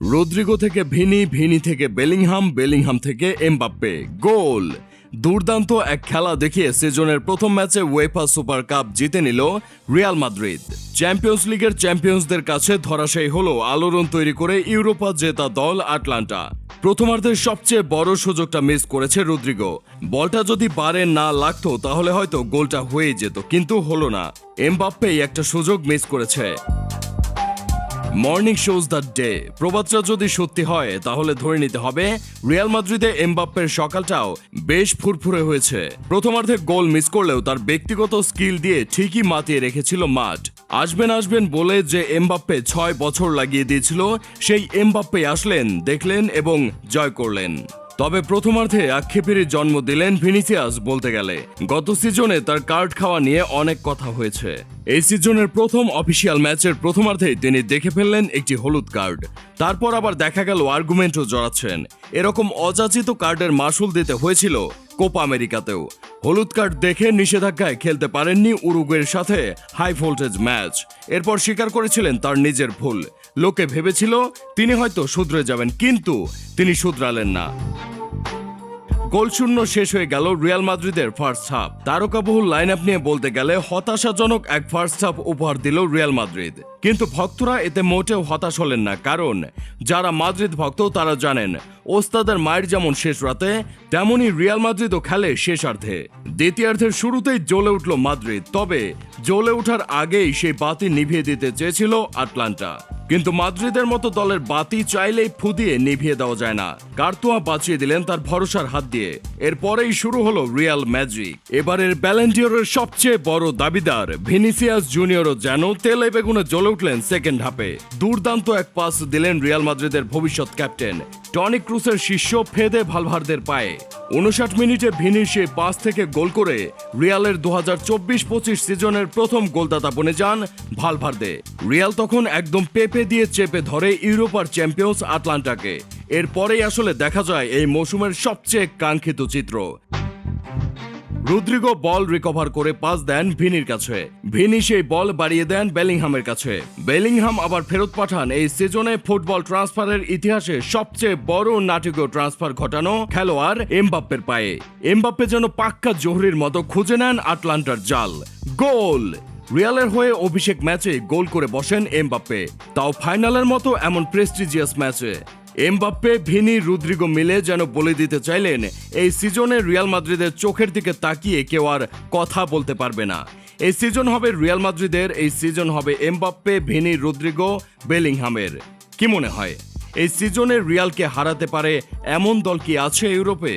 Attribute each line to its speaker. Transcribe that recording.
Speaker 1: Rodrigo থেকে Vini Vini থেকে Bellingham Bellingham থেকে এমবাপ্পে। গোল! দুর্দান্ত এক খেলা দেখিয়ে সিজনের প্রথম ম্যাচে ওয়েফা সুপার কাপ জিতে নিল রিয়াল মাদ্রিদ। চ্যাম্পিয়ন্স লিগের চ্যাম্পিয়ন্সদের কাছে ধরাশায়ী হলো আলোড়ন তৈরি করে ইউরোপা জেতা দল আটলান্টা। প্রথমার্ধের সবচেয়ে বড় সুযোগটা মিস করেছে রদ্রিগো। বলটা যদি বারে না লাগতো, তাহলে হয়তো গোলটা হয়ে যেত, কিন্তু হলো না। এমবাপ্পেই একটা সুযোগ মিস করেছে। মর্নিং শোজ দ্য ডে প্রবাদটা যদি সত্যি হয়, তাহলে ধরে নিতে হবে রিয়াল মাদ্রিদে এমবাপ্পের সকালটাও বেশ ফুরফুরে হয়েছে। প্রথমার্ধে গোল মিস করলেও তার ব্যক্তিগত স্কিল দিয়ে ঠিকই মাতিয়ে রেখেছিল মাঠ। আসবেন আসবেন বলে যে এমবাপ্পে ছয় বছর লাগিয়ে দিয়েছিল, সেই এমবাপ্পে আসলেন, দেখলেন এবং জয় করলেন। তবে প্রথমার্ধে আক্ষেপেরই জন্ম দিলেন ভিনিসিয়াস বলতে গেলে। গত সিজনে তার কার্ড খাওয়া নিয়ে অনেক কথা হয়েছে। এই সিজনের প্রথম অফিসিয়াল ম্যাচের প্রথমার্ধেই তিনি দেখে ফেললেন একটি হলুদ কার্ড। তারপর আবার দেখা গেল আর্গুমেন্টও জড়াচ্ছেন। এরকম অযাচিত কার্ডের মাসুল দিতে হয়েছিল কোপা আমেরিকাতেও। হলুদ কার্ড দেখে নিষেধাজ্ঞায় খেলতে পারেননি উরুগুয়ের সাথে হাই ভোল্টেজ ম্যাচ এরপর স্বীকার করেছিলেন তার নিজের ভুল। লোকে ভেবেছিল তিনি হয়তো শুধরে যাবেন, কিন্তু তিনি শুধরালেন না। গোলশূন্য শেষ হয়ে গেল রিয়াল মাদ্রিদের ফার্স্ট হাফ তারকাবহুল লাইন আপ নিয়ে বলতে গেলে হতাশাজনক এক ফার্স্ট হাফ উপহার দিল রিয়াল মাদ্রিদ। কিন্তু ভক্তরা এতে মোটেও হতাশ হলেন না, কারণ যারা মাদ্রিদ ভক্ত তারা জানেন, ওস্তাদের মায়ের যেমন শেষ রাতে, তেমনই রিয়াল মাদ্রিদও খেলে শেষার্ধে দ্বিতীয়ার্ধের শুরুতেই জ্বলে উঠল মাদ্রিদ, তবে জ্বলে ওঠার আগেই সেই বাতি নিভিয়ে দিতে চেয়েছিল আটলান্টা। কিন্তু মাদ্রিদের মতো দলের বাতি চাইলেই ফুদিয়ে নিভিয়ে দেওয়া যায় না। কার্তোয়া বাঁচিয়ে দিলেন তার ভরসার হাত দিয়ে। এরপরেই শুরু হলো রিয়াল ম্যাজিক। এবারের ব্যালেন্টিয়রের সবচেয়ে বড় দাবিদার ভিনিসিয়াস জুনিয়রও যেন তেলে বেগুনে জ্বলে উঠলেন সেকেন্ড হাফে। দুর্দান্ত এক পাস দিলেন রিয়াল মাদ্রিদের ভবিষ্যৎ ক্যাপ্টেন। টনি ক্রুসের শীর্ষ ফেদে ভালভারদের পায়ে। উনষাট মিনিটে ভিনিশে পাস থেকে গোল করে রিয়ালের দু হাজার চব্বিশ পঁচিশ সিজনের প্রথম গোলদাতা বনে যান ভালভার্দে। রিয়াল তখন একদম পেপে দিয়ে চেপে ধরে ইউরোপার চ্যাম্পিয়ন্স আটলান্টাকে। এরপরেই আসলে দেখা যায় এই মৌসুমের সবচেয়ে কাঙ্ক্ষিত চিত্র। রুদ্রিগো বল রিকভার করে পাস দেন ভিনির কাছে। ভিনি সেই বল বাড়িয়ে দেন বেলিংহামের কাছে। বেলিংহাম আবার ফেরত পাঠান এই সিজনে ফুটবল ট্রান্সফারের ইতিহাসে সবচেয়ে বড় নাটকীয় ট্রান্সফার ঘটানো খেলোয়াড় এমবাপ্পের পায়ে। এমবাপ্পে যেন পাক্কা জোহরির মতো খুঁজে নেন আটলান্টার জাল। গোল! রিয়ালের হয়ে অভিষেক ম্যাচে গোল করে বসেন এমবাপ্পে। তাও ফাইনালের মতো এমন প্রেস্টিজিয়াস ম্যাচে। এমবাপ্পে, ভিনি, রুদ্রিগো মিলে যেন বলে দিতে চাইলেন, এই সিজনে রিয়াল মাদ্রিদের চোখের দিকে তাকিয়ে কেউ আর কথা বলতে পারবে না। এই সিজন হবে রিয়াল মাদ্রিদের, এই সিজন হবে এমবাপ্পে, ভিনি, রুদ্রিগো, বেলিংহামের। কি মনে হয়? এই সিজনে রিয়ালকে হারাতে পারে এমন দল কি আছে ইউরোপে?